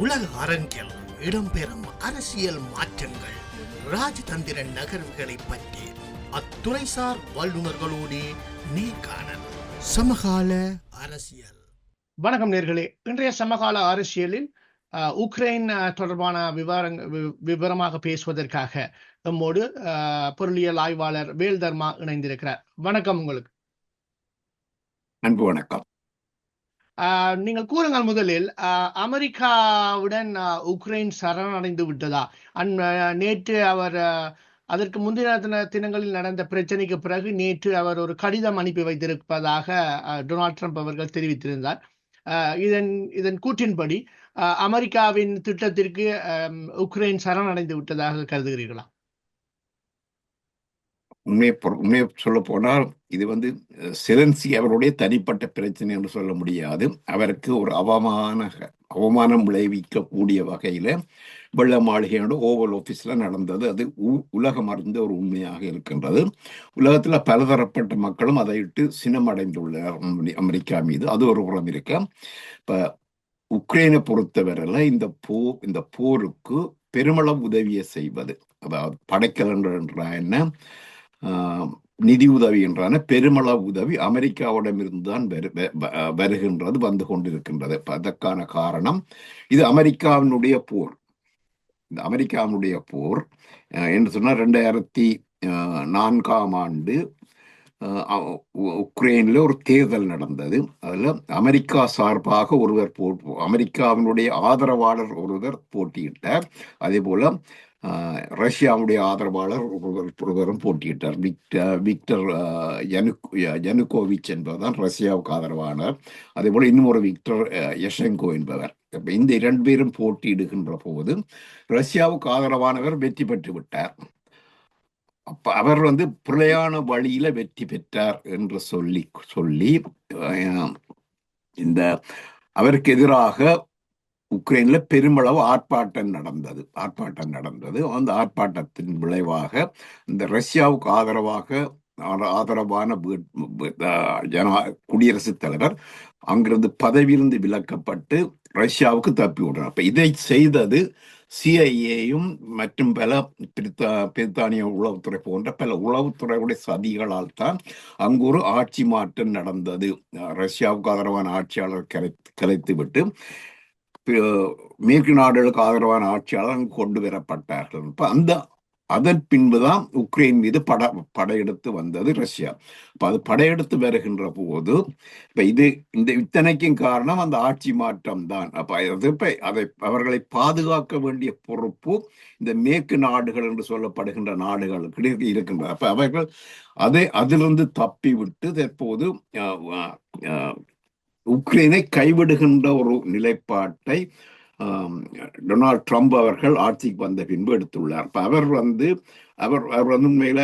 உலக அரங்கில் இடம்பெறும் அரசியல் மாற்றங்கள் ராஜதந்திர நகர்வுகளை பற்றி அத்துறைசார் வல்லுநர்களோடு நேர்காணல் சமகால அரசியல். வணக்கம் நேர்களே. இன்றைய சமகால அரசியலில் உக்ரைன் தொடர்பான விவரங் வி- விவரமாக பேசுவதற்காக நம்மோடு பொருளியல் ஆய்வாளர் வேல் தர்மா இணைந்திருக்கிறார். வணக்கம் உங்களுக்கு. அன்பு வணக்கம். நீங்கள் கூறுங்கள் முதலில் அஹ், அமெரிக்காவுடன் உக்ரைன் சரணடைந்து விட்டதா? அன் நேற்று அவர் அதற்கு முந்தின தினங்களில் நடந்த பிரச்சனைக்கு பிறகு நேற்று அவர் ஒரு கடிதம் அனுப்பி வைத்திருப்பதாக டொனால்ட் ட்ரம்ப் அவர்கள் தெரிவித்திருந்தார். இதன் இதன் கூற்றின்படி அஹ், அமெரிக்காவின் திட்டத்திற்கு உக்ரைன் சரணடைந்து விட்டதாக கருதுகிறீர்களா? உண்மையை உண்மையை சொல்ல போனால் இது வந்து சிலன்சி அவருடைய தனிப்பட்ட பிரச்சனை என்று சொல்ல முடியாது. அவருக்கு ஒரு அவமான அவமானம் விளைவிக்கக்கூடிய வகையில வெள்ள மாளிகையோட ஓவல் ஆஃபீஸில் நடந்தது. அது உ- உலகம் அறிந்த ஒரு உண்மையாக இருக்கின்றது. உலகத்துல பலதரப்பட்ட மக்களும் அதை இட்டு சினமடைந்துள்ளனர் அமெரிக்கா மீது. அது ஒரு புறம் இருக்க. இப்ப உக்ரைனை பொறுத்தவரையில இந்த போ இந்த போருக்கு பெருமளவு உதவியை செய்வது அதாவது படைக்கலன்ற என்றால் என்ன நிதி உதவி என்றான பெருமளவு உதவி அமெரிக்காவிடமிருந்து தான் வரு- வ- வருகின்றது வந்து கொண்டிருக்கின்றது. அதற்கான காரணம் இது அமெரிக்காவினுடைய போர். இந்த அமெரிக்காவினுடைய போர் என்று சொன்னால் ரெண்டாயிரத்தி நான்காம் ஆண்டு உக்ரைனில் உ- ஒரு தேர்தல் நடந்தது. அதில் அமெரிக்கா சார்பாக ஒருவர் போ அமெரிக்காவினுடைய ஆதரவாளர் ஒருவர் போட்டியிட்டார். அதே போல ரஷ்யாவுடைய ஆதரவாளர் ஒருவரும் போட்டியிட்டார். விக்டர் விக்டர் யனுக் யனுகோவிச் என்பதுதான் ரஷ்யாவுக்கு ஆதரவானார். அதே போல இன்னும் ஒரு விக்டர் யஷங்கோ என்பவர். அப்ப இந்த இரண்டு பேரும் போட்டியிடுகின்ற போது ரஷ்யாவுக்கு ஆதரவானவர் வெற்றி பெற்று விட்டார். அப்ப அவர் வந்து பிழையான வழியில வெற்றி பெற்றார் என்று சொல்லி சொல்லி இந்த அவருக்கு எதிராக உக்ரைன்ல பெருமளவு ஆர்ப்பாட்டம் நடந்தது. ஆர்ப்பாட்டம் நடந்தது. அந்த ஆர்ப்பாட்டத்தின் விளைவாக இந்த ரஷ்யாவுக்கு ஆதரவாக ஆதரவான ஜனா குடியரசுத் தலைவர் அங்கிருந்து பதவியிலிருந்து விலக்கப்பட்டு ரஷ்யாவுக்கு தப்பி விடுறார் அப்ப இதை செய்தது சிஐஏயும் மற்றும் பல பிரித்தா பிரித்தானிய உளவுத்துறை போன்ற பல உளவுத்துறையுடைய சதிகளால் தான் அங்கு ஒரு ஆட்சி மாற்றம் நடந்தது. ரஷ்யாவுக்கு ஆதரவான ஆட்சியாளர் கலை கலைத்து விட்டு மேற்கு நாடுகளுக்கு ஆதரவான ஆட்சியாளர் கொண்டு வரப்பட்டார்கள் இப்ப அந்த அதன் பின்புதான் உக்ரைன் மீது பட படையெடுத்து வந்தது ரஷ்யா. இப்ப அது படையெடுத்து வருகின்ற போது இப்ப இது இந்த இத்தனைக்கும் காரணம் அந்த ஆட்சி மாற்றம் தான். அப்ப அது இப்ப அதை அவர்களை பாதுகாக்க வேண்டிய பொறுப்பு இந்த மேற்கு நாடுகள் என்று சொல்லப்படுகின்ற நாடுகளுக்கு இருக்கின்றது. அப்ப அவர்கள் அதை அதிலிருந்து தப்பி விட்டு தற்போது உக்ரைனை கைவிடுகின்ற ஒரு நிலைப்பாட்டை டொனால்ட் ட்ரம்ப் அவர்கள் ஆட்சிக்கு வந்த பின்பு எடுத்துள்ளார். இப்போ அவர் வந்து அவர் அவர் வந்து உண்மையில்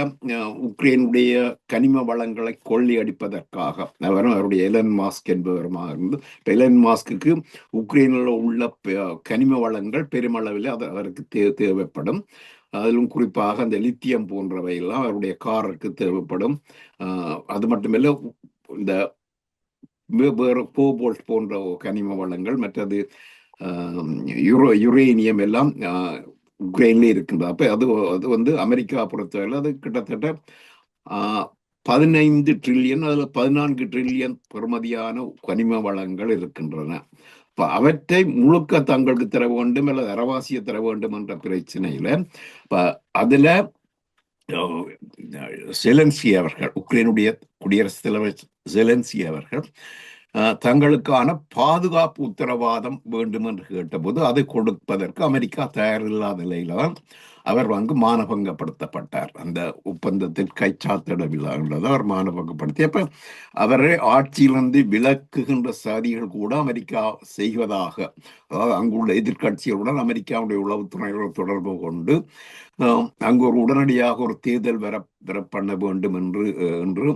உக்ரைனுடைய கனிம வளங்களை கொள்ளி அடிப்பதற்காக அவரும் அவருடைய எலன் மாஸ்க் என்பவருமாக இருந்து இப்போ எலன் மாஸ்க்கு உக்ரைனில் உள்ள கனிம வளங்கள் பெருமளவில் அது அவருக்கு தே தேவைப்படும். அதிலும் குறிப்பாக அந்த லித்தியம் போன்றவையெல்லாம் அவருடைய காருக்கு தேவைப்படும். அது மட்டுமில்லை இந்த வேறு கோபோல்ட் போன்ற கனிம வளங்கள் மற்றது ஆஹ், யுரோ யுரேனியம் எல்லாம் உக்ரைன்லேயே உக்ரைன்ல இருக்கின்றது. அப்போ அது அது வந்து அமெரிக்கா பொறுத்தவரை அது கிட்டத்தட்ட ஆஹ், பதினைந்து ட்ரில்லியன் அதுல பதினான்கு ட்ரில்லியன் பெறுமதியான கனிம வளங்கள் இருக்கின்றன. இப்போ அவற்றை முழுக்க தங்களுக்கு தர வேண்டும் அல்லது அரவாசிய தர வேண்டும் என்ற பிரச்சனையில இப்போ அதில் அஹ், அவர்கள் உக்ரைனுடைய குடியரசுத் தலைவர் செலன்ஸ்கி அவர்கள் தங்களுக்கான பாதுகாப்பு உத்தரவாதம் வேண்டும் என்று கேட்டபோது அதை கொடுப்பதற்கு அமெரிக்கா தயாரில்லாத நிலையில்தான் அவர் வந்து மானபங்கப்படுத்தப்பட்டார். அந்த ஒப்பந்தத்தில் கைச்சாத்திடவில்லைன்றதை அவர் மானபங்கப்படுத்தி. அப்ப அவரை ஆட்சியிலிருந்து விலக்குகின்ற சதிகள் கூட அமெரிக்கா செய்வதாக அதாவது அங்குள்ள எதிர்க்கட்சிகளுடன் அமெரிக்காவுடைய உளவுத்துறையோடு தொடர்பு கொண்டு அங்கு ஒரு உடனடியாக ஒரு தேர்தல் வர வர பண்ண வேண்டும் என்று அஹ், என்று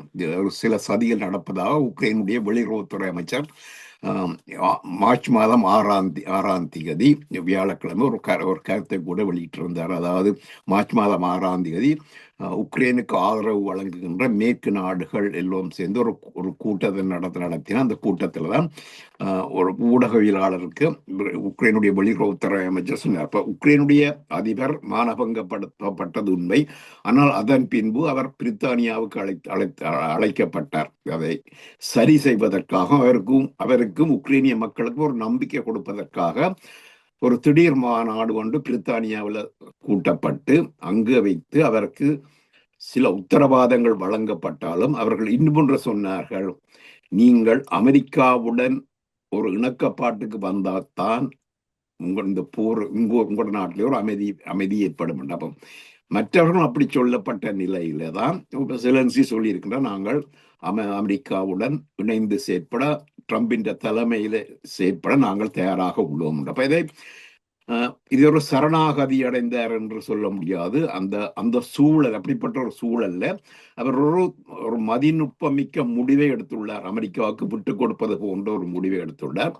ஒரு சில சதிகள் நடப்பதாக உக்ரைனுடைய வெளியுறவுத்துறை அமைச்சர் மார்ச் மாதம் ஆறாம் ஆறாம் தேதி வியாழக்கிழமை ஒரு க ஒரு கருத்தை கூட வெளியிட்டிருந்தார். அதாவது மார்ச் மாதம் ஆறாம் தேதி உக்ரைனுக்கு ஆதரவு வழங்குகின்ற மேற்கு நாடுகள் எல்லாம் சேர்ந்து ஒரு ஒரு கூட்டத்தை நடத்த நடத்தின அந்த கூட்டத்தில் தான் ஒரு ஊடகவியலாளருக்கு உக்ரைனுடைய வெளியுறவுத்துறை அமைச்சர் சொன்னார். அப்போ உக்ரைனுடைய அதிபர் மானபங்கப்படுத்தப்பட்டது உண்மை. ஆனால் அதன் பின்பு அவர் பிரித்தானியாவுக்கு அழை அழைத்து அழைக்கப்பட்டார். அதை சரி செய்வதற்காக அவருக்கும் அவருக்கும் உக்ரைனிய மக்களுக்கும் ஒரு நம்பிக்கை கொடுப்பதற்காக ஒரு திடீர் மாநாடு ஒன்று பிரித்தானியாவில் கூட்டப்பட்டு அங்கு வைத்து அவருக்கு சில உத்தரவாதங்கள் வழங்கப்பட்டாலும் அவர்கள் இன்னொன்று சொன்னார்கள் நீங்கள் அமெரிக்காவுடன் ஒரு இணக்கப்பாட்டுக்கு வந்தால்தான் உங்கள் இந்த போர் உங்கள் உங்களோட நாட்டிலே ஒரு அமைதி அமைதி ஏற்படும் அப்போ மற்றவர்களும் அப்படி சொல்லப்பட்ட நிலையில தான் இப்ப சொல்லியிருக்கின்ற நாங்கள் அமெ அமெரிக்காவுடன் இணைந்து செயற்பட ட்ரம்பின் தலைமையில செயற்பட நாங்கள் தயாராக உள்ளோம். அப்ப இதை இது ஒரு சரணாகதி அடைந்தார் என்று சொல்ல முடியாது. அந்த அந்த சூழல் அப்படிப்பட்ட ஒரு சூழல்ல அவர் ஒரு ஒரு மதிநுட்பமிக்க முடிவை எடுத்துள்ளார். அமெரிக்காவுக்கு விட்டு கொடுப்பது போன்ற ஒரு முடிவை எடுத்துள்ளார்.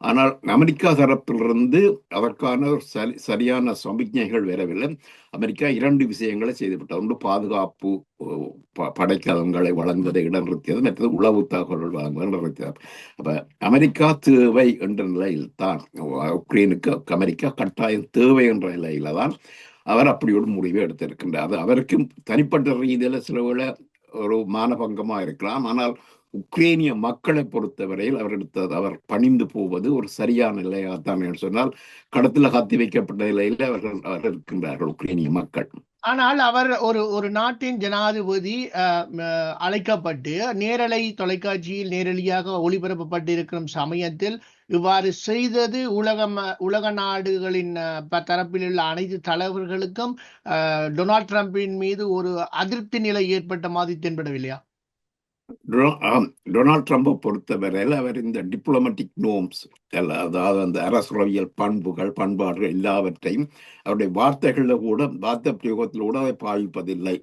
ஆனால் அமெரிக்கா தரப்பிலிருந்து அதற்கான ஒரு சரி சரியான சமிக்ஞைகள் வரவில்லை. அமெரிக்கா இரண்டு விஷயங்களை செய்துவிட்டது ஒன்று பாதுகாப்பு அஹ், ப- படைக்கலங்களை வழங்குவதை மற்றது உளவு தகவல்கள் வழங்குவதை நிறுத்தியது அப்ப அமெரிக்கா தேவை என்ற நிலையில் தான் உக்ரைனுக்கு அமெரிக்கா கட்டாயம் தேவை என்ற நிலையில தான் அவர் அப்படி ஒரு முடிவை எடுத்திருக்கின்றார். அது அவருக்கும் தனிப்பட்ட ரீதியில சில ஒரு மானபங்கமா இருக்கலாம். ஆனால் உக்ரேனிய மக்களை பொறுத்தவரையில் அவர் அவர் பணிந்து போவது ஒரு சரியான நிலையாகத்தான் என்று சொன்னால் கடத்துல கத்தி வைக்கப்பட்ட நிலையில அவர்கள் அவர்கள் இருக்கின்றார்கள் உக்ரேனிய மக்கள். ஆனால் அவர் ஒரு ஒரு நாட்டின் ஜனாதிபதி அழைக்கப்பட்டு நேரலை தொலைக்காட்சியில் நேரடியாக ஒளிபரப்பப்பட்டிருக்கிற சமயத்தில் இவ்வாறு செய்தது உலக ம- உலக நாடுகளின் தரப்பில் உள்ள அனைத்து தலைவர்களுக்கும் அஹ், டொனால்ட் ட்ரம்பின் மீது ஒரு அதிருப்தி நிலை ஏற்பட்ட மாதிரி தென்படவில்லையா? டொனால்ட் ட்ரம்பை பொறுத்தவரையில் அவர் இந்த டிப்ளமேட்டிக் நோம்ஸ் அதாவது அந்த அரசுறவியல் பண்புகள் பண்பாடுகள் எல்லாவற்றையும் அவருடைய வார்த்தைகளில் கூட வார்த்தை பிரயோகத்தில் கூட அதை பாவிப்பதில்லை.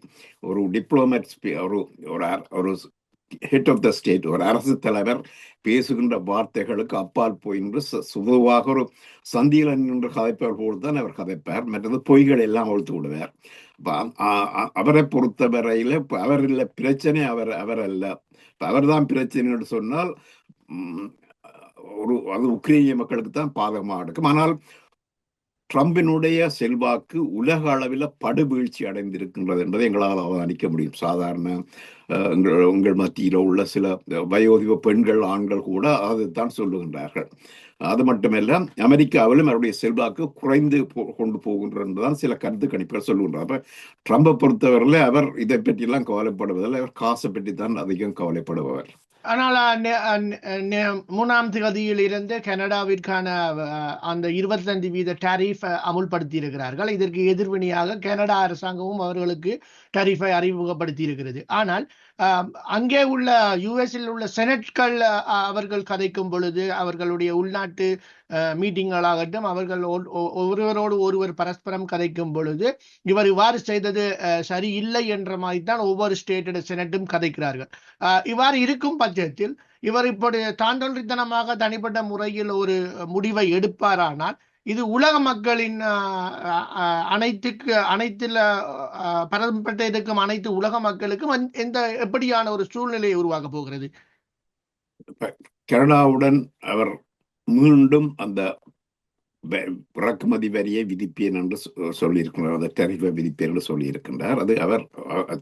ஒரு டிப்ளமேட் ஒரு ஒரு ஹெட் ஆஃப் த ஸ்டேட் ஒரு அரசு தலைவர் பேசுகின்ற வார்த்தைகளுக்கு அப்பால் போய் நின்று சுதுவாக ஒரு சந்தியில் நின்று கதைப்பவர் போல் தான் அவர் கதைப்பார். மற்றது பொய்கள் எல்லாம் ஒழித்து விடுவார். அவரை பொறுத்தவரையில இப்ப அவர் இல்ல பிரச்சனை அவர் அவர் அல்ல அவர் அவர்தான் பிரச்சனைன்னு சொன்னால் ஒரு அது உக்ரைனிய மக்களுக்கு தான் பாதகமாக இருக்கும். ஆனால் ட்ரம்பினுடைய செல்வாக்கு உலக அளவில் படுவீழ்ச்சி அடைந்திருக்கின்றது என்பதை எங்களால் அவதானிக்க முடியும். சாதாரண உங்கள் மத்தியில் உள்ள சில வயோதிப பெண்கள் ஆண்கள் கூட அதைத்தான் சொல்லுகின்றார்கள். அது மட்டுமல்ல அமெரிக்காவிலும் அவருடைய செல்வாக்கு குறைந்து போ- கொண்டு போகின்றதான் என்றுதான் சில கருத்து கணிப்புகள் சொல்லுகின்றார். அப்ப ட்ரம்பை பொறுத்தவரையில அவர் இதை பற்றிலாம் கவலைப்படுவதில்லை. அவர் காசை பற்றி தான் அதிகம் கவலைப்படுபவர். ஆனால் மூணாம் தேதியில் இருந்து கனடாவிற்கான அந்த இருபத்தஞ்சு வீத டாரிஃப் அமுல்படுத்தி இருக்கிறார்கள் இதற்கு எதிர்வினையாக கனடா அரசாங்கமும் அவர்களுக்கு டாரிஃபை அறிமுகப்படுத்தி இருக்கிறது ஆனால் அங்கே உள்ள யுஎஸில் உள்ள செனட்கள் அவர்கள் கதைக்கும் பொழுது அவர்களுடைய உள்நாட்டு மீட்டிங்களாகட்டும் அவர்கள் ஒ- ஒருவரோடு ஒருவர் பரஸ்பரம் கதைக்கும் பொழுது இவர் இவ்வாறு செய்தது அஹ், சரியில்லை என்ற மாதிரி தான் ஒவ்வொரு ஸ்டேட்டோட செனட்டும் கதைக்கிறார்கள். இவ்வாறு இருக்கும் பட்சத்தில் இவர் இப்படி தாண்டொன்றித்தனமாக தனிப்பட்ட முறையில் ஒரு முடிவை எடுப்பாரானால் இது உலக மக்களின் அனைத்துக்கு அனைத்துல ஆஹ், பரம்பட்ட இருக்கும் அனைத்து உலக மக்களுக்கும் எந்த- எந்த எப்படியான ஒரு சூழ்நிலையை உருவாக்க போகிறது? கனடாவுடன் அவர் மீண்டும் அந்த இறக்குமதி வரியை விதிப்பேன் என்று சொ- சொல்லியிருக்கிறார். அந்த டரிஃபை விதிப்பேன் என்று சொல்லியிருக்கின்றார். அது அவர்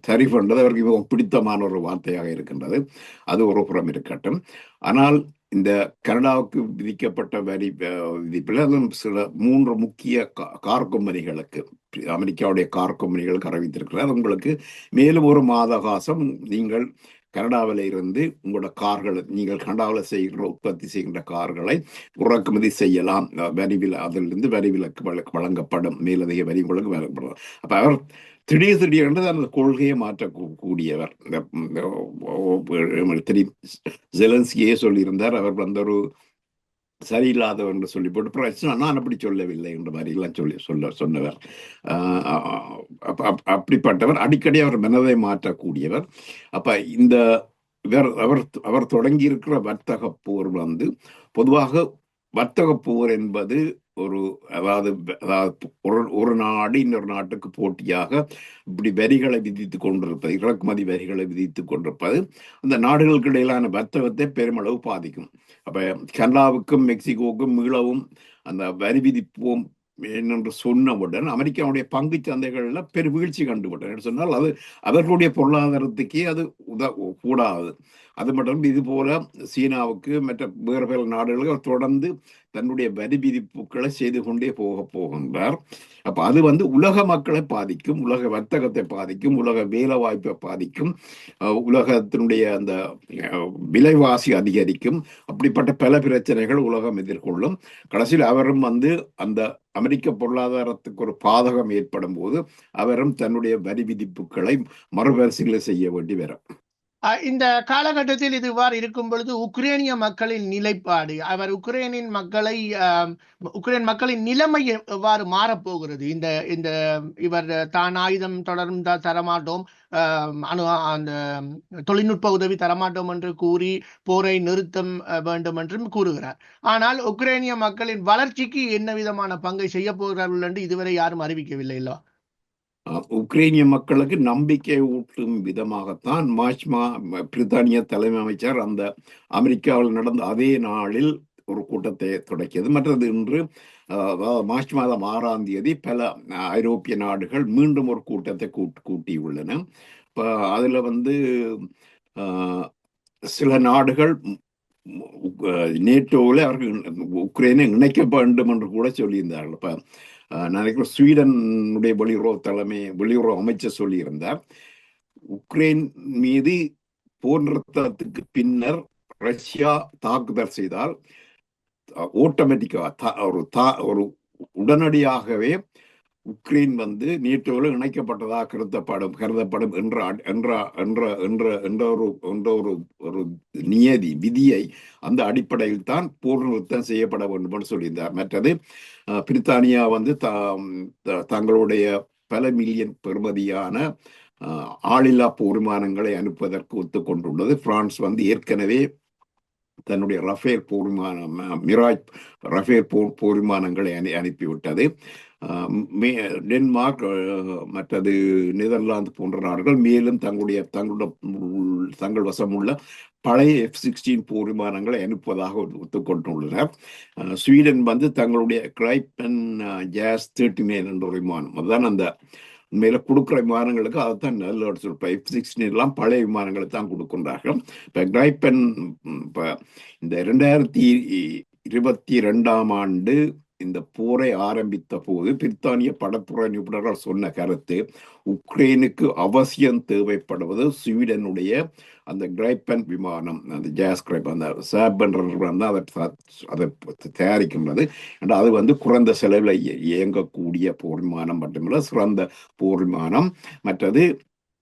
டரிஃப் என்றது அவருக்கு மிகவும் பிடித்தமான ஒரு வார்த்தையாக இருக்கின்றது. அது ஒரு புறம் இருக்கட்டும். ஆனால் இந்த கனடாவுக்கு விதிக்கப்பட்ட வரி அஹ், விதிப்பில் அதுவும் சில மூன்று முக்கிய கா- கார் கம்பெனிகளுக்கு அமெரிக்காவுடைய கார் கம்பெனிகளுக்கு அறிவித்திருக்கிறார். உங்களுக்கு மேலும் ஒரு மாத காசம் நீங்கள் கனடாவில் இருந்து உங்களோட கார்களை நீங்கள் கனடாவில் செய்கிற உற்பத்தி செய்கின்ற கார்களை இறக்குமதி செய்யலாம். அஹ் வரிவில் அதிலிருந்து வரி விலக்கு வழங்கப்படும். மேலதிக வரி உங்களுக்கு வழங்கப்படும். அப்போ அவர் திடீர் திடீரென்று அந்த கொள்கையை மாற்றக்கூடியவர் இந்த இந்த ஜெலன்ஸ்கியே சொல்லியிருந்தார். அவர் வந்து ஒரு சரியில்லாதவர் என்று சொல்லி போட்டு பிரச்சனை நான் அப்படி சொல்லவில்லை என்ற மாதிரி எல்லாம் சொல்லி சொல்ல சொன்னவர். அப்படிப்பட்டவர். அடிக்கடி அவர் மனதை மாற்றக்கூடியவர். அப்ப இந்த இவர் அவர் அவர் தொடங்கி இருக்கிற வர்த்தக போர் வந்து பொதுவாக வர்த்தக போர் என்பது ஒரு அதாவது அதாவது ஒரு ஒரு நாடு இன்னொரு நாட்டுக்கு போட்டியாக இப்படி வரிகளை விதித்து கொண்டிருப்பது இறக்குமதி வரிகளை விதித்து கொண்டிருப்பது அந்த நாடுகளுக்கு இடையிலான வர்த்தகத்தை பெருமளவு பாதிக்கும். அப்ப கனடாவுக்கும் மெக்சிகோவுக்கும் மீளவும் அந்த வரி விதிப்போம் என்று சொன்னவுடன் அமெரிக்காவுடைய பங்கு சந்தைகள்ல பெருவீழ்ச்சி வீழ்ச்சி என்று சொன்னால் அது அவர்களுடைய பொருளாதாரத்துக்கே அது உத கூடாது. அது மட்டும் இது போல சீனாவுக்கு மற்ற வேறு பல நாடுகளுக்கு தொடர்ந்து தன்னுடைய வரி விதிப்புகளை செய்து கொண்டே போக போகின்றார். அப்ப அது வந்து உலக மக்களை பாதிக்கும் உலக வர்த்தகத்தை பாதிக்கும் உலக வேலை வாய்ப்பை பாதிக்கும் அஹ் உலகத்தினுடைய அந்த விலைவாசி அதிகரிக்கும் அப்படிப்பட்ட பல பிரச்சனைகள் உலகம் எதிர்கொள்ளும். கடைசியில் அவரும் வந்து அந்த அமெரிக்க பொருளாதாரத்துக்கு ஒரு பாதகம் ஏற்படும் போது அவரும் தன்னுடைய வரி விதிப்புகளை மறுபரிசீலனை செய்ய வேண்டி வரும். இந்த காலகட்டத்தில் இது இவ்வாறு இருக்கும் பொழுது உக்ரைனிய மக்களின் நிலைப்பாடு அவர் உக்ரைனின் மக்களை உக்ரைன் மக்களின் நிலைமை எவ்வாறு மாறப்போகிறது இந்த இந்த இவர் தான் ஆயுதம் தொடர்ந்து தரமாட்டோம் அணு அந்த தொழில்நுட்ப உதவி தரமாட்டோம் என்று கூறி போரை நிறுத்தம் அஹ், வேண்டும் என்றும் கூறுகிறார். ஆனால் உக்ரைனிய மக்களின் வளர்ச்சிக்கு என்ன விதமான பங்கை செய்ய போகிறார்கள் என்று இதுவரை யாரும் அறிவிக்கவில்லை இல்லவா? உக்ரைனிய மக்களுக்கு நம்பிக்கை ஊட்டும் விதமாகத்தான் மார்ச் பிரித்தானிய தலைமை அமைச்சர் அந்த அமெரிக்காவில் நடந்த அதே நாளில் ஒரு கூட்டத்தை தொடக்கியது. மற்றது இன்று அதாவது மார்ச் மாதம் ஆறாம் தேதி பல ஐரோப்பிய நாடுகள் மீண்டும் ஒரு கூட்டத்தை கூட் கூட்டியுள்ளன. இப்போ அதில் வந்து சில நாடுகள் நேட்டோவில் அவர்கள் உக்ரைனை இணைக்க வேண்டும் என்று கூட சொல்லியிருந்தார்கள். இப்போ நினைக்கிறேன் ஸ்வீடனுடைய வெளியுறவு தலைமை வெளியுறவு அமைச்சர் சொல்லியிருந்தார் உக்ரைன் மீது போர் நிறுத்தத்துக்கு பின்னர் ரஷ்யா தாக்குதல் செய்தால் ஓட்டோமேட்டிக்கா ஒரு தா ஒரு உடனடியாகவே உக்ரைன் வந்து நீட்டோவில் இணைக்கப்பட்டதாக கருதப்படும் கருதப்படும் என்ற என்ற என்ற என்ற என்ற ஒரு என்ற ஒரு ஒரு நியதி விதியை அந்த அடிப்படையில் தான் போர் நிறுத்தம் செய்யப்பட வேண்டும் என்று சொல்லியிருந்தார். மற்றது பிரித்தானியா வந்து தங்களுடைய பல மில்லியன் பெறுமதியான ஆளில்லா போர் விமானங்களை அனுப்புவதற்கு ஒத்துக்கொண்டுள்ளது. பிரான்ஸ் வந்து ஏற்கனவே தன்னுடைய ரஃபேல் போர் விமானம் மிராஜ் ரஃபேல் போர் போர் விமானங்களை அனு அனுப்பிவிட்டது. டென்மார்க் மற்றது நெதர்லாந்து போன்ற நாடுகள் மேலும் தங்களுடைய தங்களுடைய உள்- தங்கள் வசமுள்ள பழைய எஃப் சிக்ஸ்டீன் போர் விமானங்களை அனுப்புவதாக ஒத்துக்கொண்டுள்ளனர் ஸ்வீடன் வந்து தங்களுடைய கிரைப்பன் ஜாஸ் தேர்ட்டி நைன் என்ற ஒரு விமானம். அதுதான் அந்த மேலே கொடுக்குற விமானங்களுக்கு அதைத்தான் நல்ல சொல்லிப்பேன் எஃப் சிக்ஸ்டீன் எல்லாம் பழைய விமானங்களை தான் கொடுக்கின்றார்கள். இப்போ கிரைப்பன் இப்போ இந்த ரெண்டாயிரத்தி இருபத்தி ரெண்டாம் ஆண்டு இந்த போரை ஆரம்பித்த போது பிரித்தானிய படத்துறை நிபுணர்கள் சொன்ன கருத்து உக்ரைனுக்கு அவசியம் தேவைப்படுவது ஸ்வீடனுடைய அந்த கிரைப்பன் விமானம் அந்த ஜாஸ் கிரைப் அந்த சாப்ன்ற அதை அதை தயாரிக்கின்றது. அது வந்து குறைந்த செலவில் இயங்கக்கூடிய போர் விமானம் மட்டுமல்ல சிறந்த போர் விமானம். மற்றது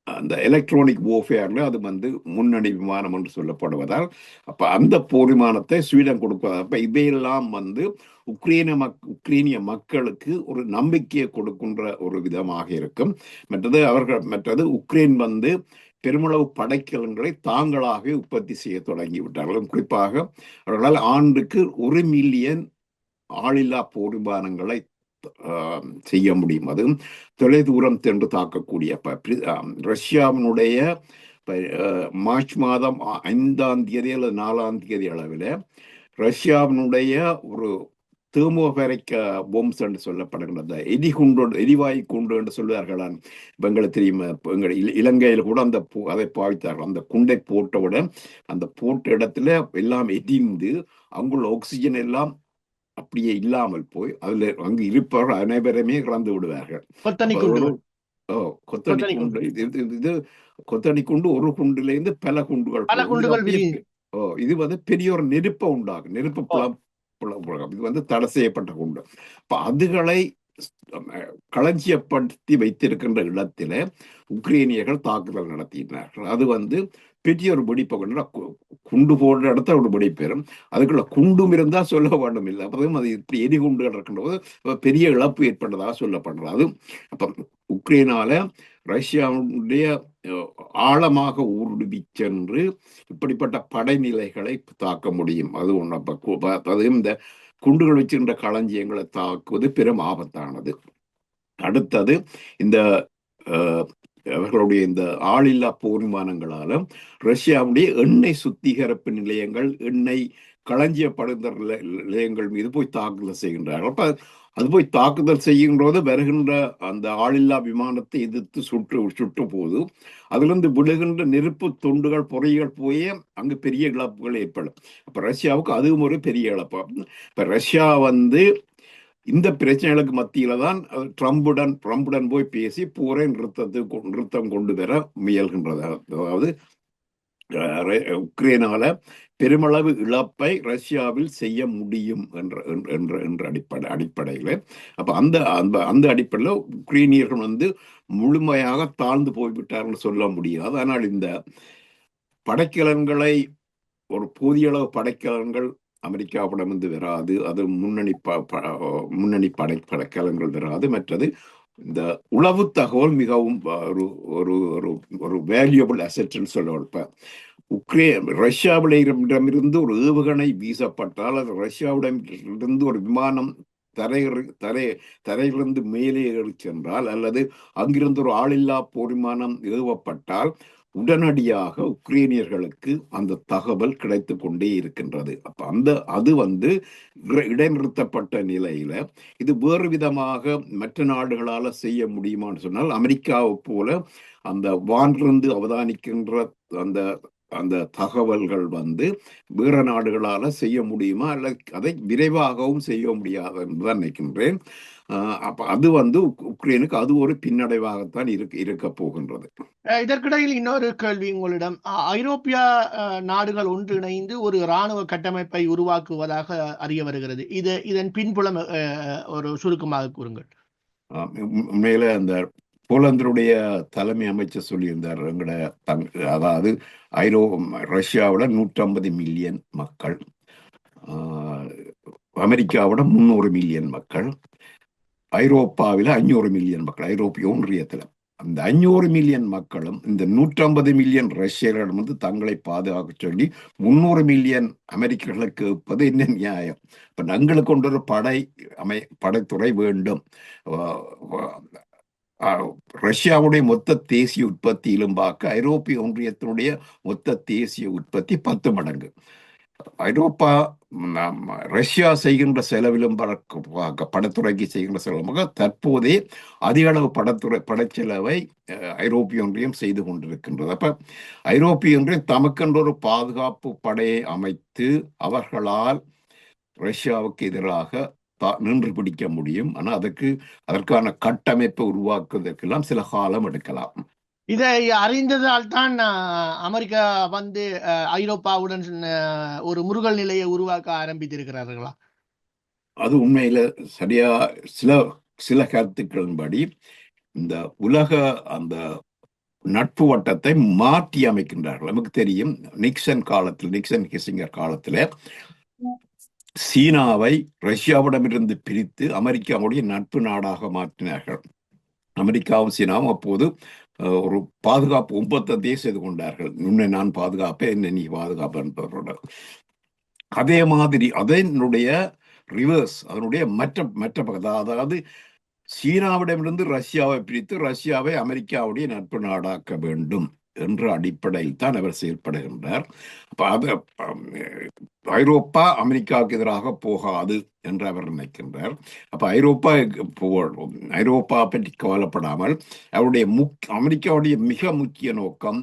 அந்த எலக்ட்ரானிக் ஓஃபேரில் அது வந்து முன்னணி விமானம் என்று சொல்லப்படுவதால் அப்ப அந்த போர் விமானத்தை ஸ்வீடன் கொடுப்பதால் அப்ப இதையெல்லாம் வந்து உக்ரைன மக் உக்ரைனிய மக்களுக்கு ஒரு நம்பிக்கையை கொடுக்கின்ற ஒரு விதமாக இருக்கும். மற்றது அவர்கள் மற்றது உக்ரைன் வந்து பெருமளவு படைக்கலன்களை தாங்களாகவே உற்பத்தி செய்ய தொடங்கி விட்டார்கள் குறிப்பாக அவர்களால் ஆண்டுக்கு ஒரு மில்லியன் ஆளில்லா போர்விமானங்களை செய்ய முடியும். அதுவும் தொலைதூரம் சென்று தாக்கக்கூடிய பிரி- ரஷ்யாவினுடைய மார்ச் மாதம் ஐந்தாம் தேதி அல்லது நாலாம் தேதி அளவில் ரஷ்யாவினுடைய ஒரு தேர்மோபெரிக்க பொம்ஸ் என்று சொல்லப்படுகின்றது. எரிகுண்டு எரிவாயு குண்டு என்று சொல்லுவார்களான் இப்ப எங்களுக்கு தெரியும் எங்கள் இலங்கையில் கூட அந்த அதை பாவித்தார்கள். அந்த குண்டை போட்டவுடன் அந்த போட்ட இடத்துல எல்லாம் எரிந்து அங்குள்ள ஆக்சிஜன் எல்லாம் அப்படியே இல்லாமல் போய் அதுல அங்கு இருப்பவர்கள் அனைவருமே இறந்து விடுவார்கள். அப்ப குண்டு. குண்டு. இது கொத்தடி குண்டு ஒரு குண்டுல இருந்து பல குண்டுகள் ஓ இது வந்து பெரிய ஒரு நெருப்பை உண்டாகும் நெருப்பு ஓ. இது வந்து தடை செய்யப்பட்ட குண்டு. அப்ப அதுகளை களஞ்சியப்படுத்தி வைத்திருக்கின்ற இடத்துல உக்ரைனியர்கள் தாக்குதல் நடத்தினார்கள். அது வந்து பெரிய ஒரு வெடிப்பை கொண்டு கு- குண்டு போன்ற இடத்துல ஒரு வெடிப்பெறும். அதுக்குள்ள குண்டும் இருந்தா சொல்ல வேண்டும் இல்லை. அப்பதான் அது இப்படி எரிகுண்டுகள் இருக்கின்ற போது பெரிய இழப்பு ஏற்பட்டதாக சொல்லப்படுறது அது அப்ப உக்ரைனால ரஷ்யாவுடைய ஆழமாக ஊடுருவி சென்று இப்படிப்பட்ட படைநிலைகளை தாக்க முடியும். அது ஒன்று அது இந்த குண்டுகள் வச்சிருந்த களஞ்சியங்களை தாக்குவது பெரும் ஆபத்தானது. அடுத்தது இந்த அவர்களுடைய இந்த ஆளில்லா போர் ரஷ்யாவுடைய எண்ணெய் சுத்திகரிப்பு நிலையங்கள் எண்ணெய் களஞ்சியப்படுகிற நில- நிலையங்கள் மீது போய் தாக்குதல் செய்கின்றார்கள். அப்ப அது போய் தாக்குதல் செய்கின்றது வருகின்ற அந்த ஆளில்லா விமானத்தை எதிர்த்து சுற்று சுட்டு போது அதிலிருந்து விழுகின்ற நெருப்பு துண்டுகள் பொறிகள் போய் அங்கு பெரிய இழப்புகள் ஏற்படும். அப்ப ரஷ்யாவுக்கு அதுவும் ஒரு பெரிய இழப்பு. இப்ப ரஷ்யா வந்து இந்த பிரச்சனைகளுக்கு மத்தியில தான் அது ட்ரம்புடன் ட்ரம்புடன் போய் பேசி போரை நிறுத்தத்துக்கு கொ- நிறுத்தம் கொண்டு வர முயல்கின்றது. அதாவது உக்ரைனால பெருமளவு இழப்பை ரஷ்யாவில் செய்ய முடியும் என்ற என்ற- என்ற அடிப்படை அடிப்படையில். அப்போ அந்த அந்த அந்த அடிப்படையில் உக்ரைனியர்கள் வந்து முழுமையாக தாழ்ந்து போய்விட்டார்கள் சொல்ல முடியாது. ஆனால் இந்த படைக்கலன்களை ஒரு போதிய அளவு படைக்கலன்கள் அமெரிக்காவிடமிருந்து வராது. அது முன்னணி ப- ப- முன்னணி படை படைக்கலன்கள் வராது. மற்றது இந்த உளவு தகவல் மிகவும் ஒரு ஒரு ஒரு ஒரு வேல்யூபிள் அசெட்னு சொல்லுவோம் இப்ப உக்ரைன் ரஷ்யாவிடமிருந்து ஒரு ஏவுகணை வீசப்பட்டால் அது ரஷ்யாவிடமிருந்து ஒரு விமானம் தரை தரை தரையிலிருந்து மேலே ஏறி சென்றால் அல்லது அங்கிருந்து ஒரு ஆளில்லா போர் விமானம் ஏவப்பட்டால் உடனடியாக உக்ரைனியர்களுக்கு அந்த தகவல் கிடைத்து கொண்டே இருக்கின்றது. அப்ப அந்த அது வந்து இடைநிறுத்தப்பட்ட நிலையில இது வேறு விதமாக மற்ற நாடுகளால செய்ய முடியுமான்னு சொன்னால் அமெரிக்காவை போல அந்த வானிலிருந்து அவதானிக்கின்ற அந்த அந்த தகவல்கள் வந்து வேற நாடுகளால செய்ய முடியுமா? அல்ல அதை விரைவாகவும் செய்ய முடியாது என்றுதான் நினைக்கின்றேன் அப்ப அது வந்து உக்- உக்ரைனுக்கு அது ஒரு பின்னடைவாகத்தான் இருக்க இருக்க போகின்றது. இதற்கிடையில் இன்னொரு கேள்வி உங்களிடம். ஐரோப்பிய நாடுகள் ஒன்றிணைந்து ஒரு இராணுவ கட்டமைப்பை உருவாக்குவதாக அறிய வருகிறது. இது இதன் பின்புலம் ஒரு சுருக்கமாக கூறுங்கள். உண்மையில அந்த போலந்தினுடைய தலைமை அமைச்சர் சொல்லியிருந்தார். எங்கட தங் அதாவது ஐரோ ரஷ்யாவோட நூற்றம்பது மில்லியன் மக்கள் ஆஹ் அமெரிக்காவோட முந்நூறு மில்லியன் மக்கள் ஐரோப்பாவில் அஞ்சூறு மில்லியன் மக்கள் ஐரோப்பிய ஒன்றியத்தில். அந்த அஞ்சூறு மில்லியன் மக்களும் இந்த நூற்றம்பது மில்லியன் ரஷ்யர்களிடம் வந்து தங்களை பாதுகாக்க சொல்லி முன்னூறு மில்லியன் அமெரிக்கர்களுக்கு இருப்பது என்ன நியாயம்? இப்ப எங்களுக்கு கொண்டு ஒரு படை அமை படைத்துறை வேண்டும். ஆஹ் ரஷ்யாவுடைய மொத்த தேசிய உற்பத்தியிலும் பார்க்க ஐரோப்பிய ஒன்றியத்தினுடைய மொத்த தேசிய உற்பத்தி பத்து மடங்கு. ஐரோப்பா நம்ம ரஷ்யா செய்கின்ற செலவிலும் படத்துறைக்கு செய்கின்ற செலவுமாக தற்போதே அதிக அளவு படத்துறை படச்செலவை ஐரோப்பிய ஒன்றியம் செய்து கொண்டிருக்கின்றது. அப்ப ஐரோப்பிய ஒன்றியம் தமக்கென்ற ஒரு பாதுகாப்பு படையை அமைத்து அவர்களால் ரஷ்யாவுக்கு எதிராக நின்று பிடிக்க முடியும். ஆனா அதற்கு அதற்கான கட்டமைப்பை உருவாக்குவதற்கெல்லாம் சில காலம் எடுக்கலாம். இதை அறிந்ததால் தான் அமெரிக்கா வந்து அஹ், ஐரோப்பாவுடன் ஒரு முருகல் நிலையை உருவாக்க ஆரம்பித்திருக்கிறார்களா? அது உண்மையில சரியா சில சில கருத்துக்களின்படி இந்த உலக அந்த நட்பு வட்டத்தை மாற்றி அமைக்கின்றார்கள். நமக்கு தெரியும் நிக்சன் காலத்தில் நிக்சன் கிசிங்கர் காலத்துல சீனாவை ரஷ்யாவிடமிருந்து பிரித்து அமெரிக்காவுடைய நட்பு நாடாக மாற்றினார்கள். அமெரிக்காவும் சீனாவும் அப்போது ஒரு பாதுகாப்பு ஒப்பந்தத்தையே செய்து கொண்டார்கள். உன்னை நான் பாதுகாப்பேன் என்னை நீ பாதுகாப்பு என்பவரோட அதே மாதிரி அதனுடைய ரிவர்ஸ் அதனுடைய மற்ற மற்ற பக்கம் அதாவது சீனாவிடமிருந்து ரஷ்யாவை பிரித்து ரஷ்யாவை அமெரிக்காவுடைய நட்பு நாடாக்க வேண்டும் என்ற அடிப்படையில் தான் அவர் செயல்படுகின்றார். அது ஐரோப்பா அமெரிக்காவுக்கு எதிராக போகாது என்று அவர் நினைக்கின்றார். அப்ப ஐரோப்பா ஐரோப்பா பற்றி கவலைப்படாமல் அவருடைய முக் அமெரிக்காவுடைய மிக முக்கிய நோக்கம்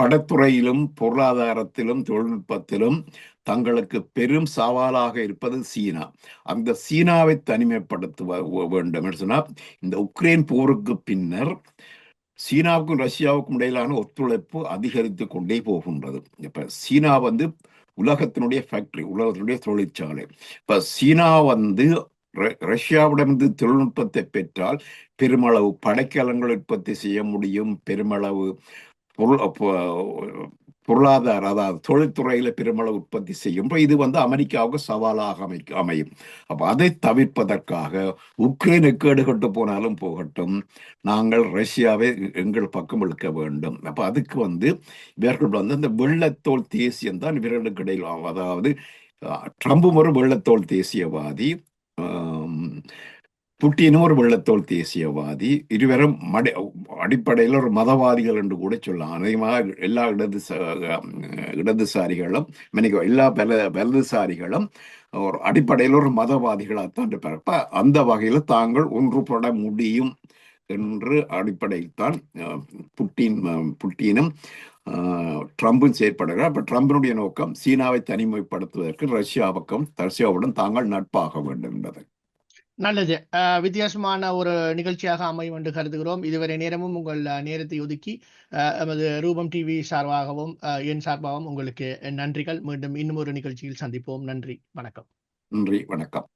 படத்துறையிலும் பொருளாதாரத்திலும் தொழில்நுட்பத்திலும் தங்களுக்கு பெரும் சவாலாக இருப்பது சீனா. அந்த சீனாவை தனிமைப்படுத்த வேண்டும் என்று சொன்னால் இந்த உக்ரைன் போருக்கு பின்னர் சீனாவுக்கும் ரஷ்யாவுக்கும் இடையிலான ஒத்துழைப்பு அதிகரித்து கொண்டே போகின்றது. இப்ப சீனா வந்து உலகத்தினுடைய ஃபேக்டரி உலகத்தினுடைய தொழிற்சாலை. இப்ப சீனா வந்து ர- ரஷ்யாவிடமிருந்து தொழில்நுட்பத்தை பெற்றால் பெருமளவு படைக்கலங்கள் உற்பத்தி செய்ய முடியும். பெருமளவு பொருள் பொருளாதார அதாவது தொழில்துறையில பெருமளவு உற்பத்தி செய்யும். இது வந்து அமெரிக்காவுக்கு சவாலாக அமை அமையும். அப்ப அதை தவிர்ப்பதற்காக உக்ரைனுக்கு எடுகட்டு போனாலும் போகட்டும். நாங்கள் ரஷ்யாவை எங்கள் பக்கம் இழுக்க வேண்டும். அப்ப அதுக்கு வந்து இவர்கள் வந்து அந்த வெள்ளத்தோல் தேசியம் தான் இவர்களுக்கு இடையில் அதாவது ட்ரம்ப் ட்ரம்பும் ஒரு வெள்ளத்தோல் தேசியவாதி. புட்டினும் ஒரு வெள்ளத்தோல் தேசியவாதி இருவரும் மடி அடிப்படையில் ஒரு மதவாதிகள் என்று கூட சொல்லலாம். அதிகமாக எல்லா இடது இடதுசாரிகளும் மன்னிக்கவும், எல்லா பல வலதுசாரிகளும் ஒரு அடிப்படையில் ஒரு மதவாதிகளாகத்தான் இருப்பார் அப்ப அந்த வகையில் தாங்கள் ஒன்றுபட முடியும் என்று அடிப்படையில் தான் புட்டின் புட்டினும் ட்ரம்பும் செயற்படுகிறார். அப்போ ட்ரம்பினுடைய நோக்கம் சீனாவை தனிமைப்படுத்துவதற்கு ரஷ்யா பக்கம் ரஷ்யாவுடன் தாங்கள் நட்பாக வேண்டும் என்பது. நல்லது. வித்தியாசமான ஒரு நிகழ்ச்சியாக அமையும் என்று கருதுகிறோம். இதுவரை நேரமும் உங்கள் நேரத்தை ஒதுக்கி அஹ், எமது ரூபம் டிவி சார்பாகவும் என் சார்பாகவும் உங்களுக்கு நன்றிகள். மீண்டும் இன்னும் ஒரு நிகழ்ச்சியில் சந்திப்போம். நன்றி. வணக்கம். நன்றி. வணக்கம்.